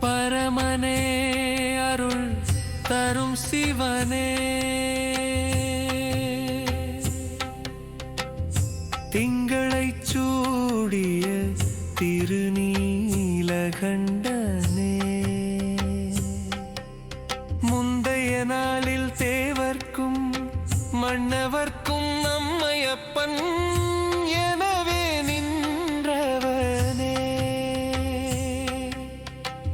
பரமனே அருள் தரும் சிவனே. திங்களை சூடிய திருநீலகண்டனே. முந்தைய நாளில் தேவர்க்கும் மன்னவர்க்கும் நம்மையப்பன் எனவே நின்றவனே.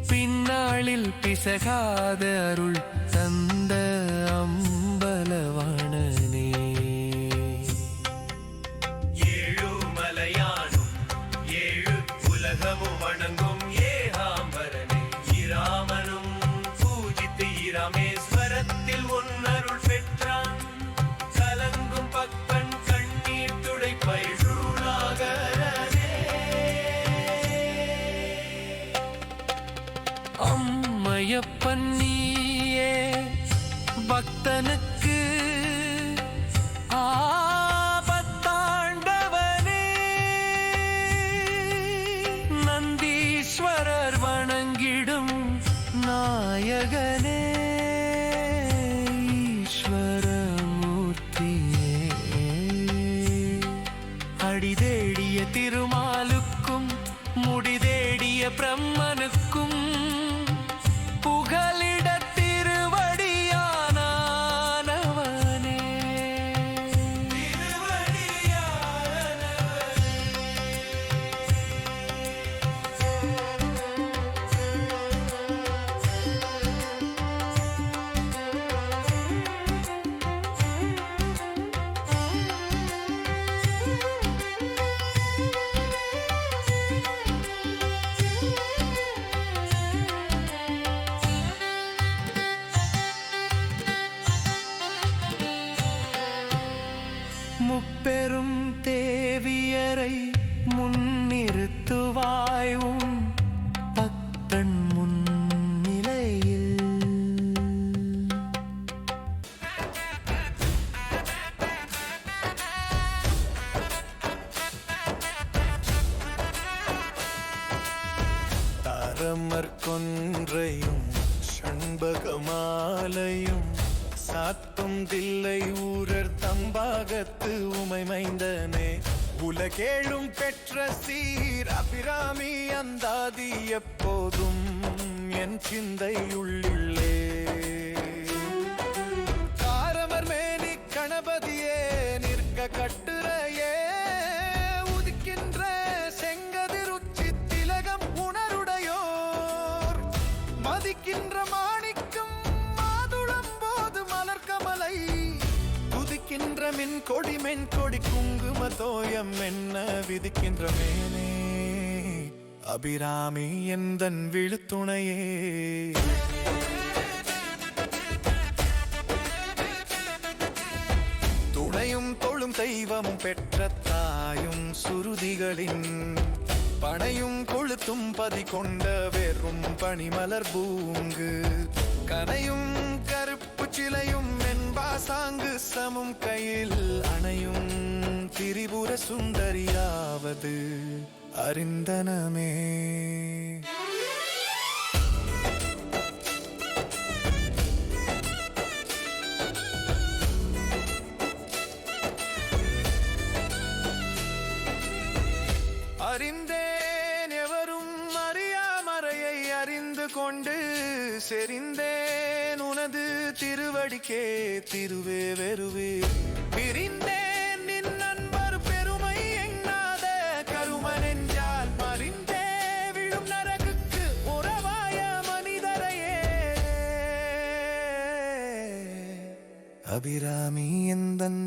பின்னாளில் பிசகாத அருள் தந்த உலகமும் வணங்கும் ஏகாம்பரனே. இராமனும் பூஜித்து இராமேஸ்வரத்தில் உன்னருள் பெற்றான். கலங்கும் பக்தன் கண்ணீர் துடைப்பை அம்மையப்பன் நீயே பக்தனு முடிதேடிய தாரமர் கொன்றையும் சண்பகமாலையும் சாத்தும் தில்லை ஊரர் தம்பாகத்து உமை மைந்தனே. உலகேழும் பெற்ற சீர் அபிராமி அந்தாதி எப்போதும் என் சிந்தை உள்ளிள்ளே காரமர் மேனி கணபதியே நிற்க கட்டு உதிக்கின்ற மின் கொடி மென் கொடி குங்கும தோயம் என்ன விதிக்கின்ற மேனே? அபிராமி எந்தன் விழுத்துணையே? துணையும் தொழும் தெய்வமும் பெற்ற தாயும் சுருதிகளின் பனையும் கொளுத்தும் பதி கொண்ட வெறும் பனிமலர் பூங்கு. கனையும் கருப்பு சிலையும் பாசாங்கு சமும் கையில் அணையும் திரிபுர சுந்தரியாவது அறிந்தனமே. கொண்டு செறிந்தேன் உனது திருவடிக்கே திருவே வெறுவே. பிரிந்தேன் நின் நண்பர் பெருமை எண்ணாத கருமனெஞ்சால் மறிந்தே விழும் நரகுக்கு உறவாய மனிதரையே. அபிராமி எந்தன்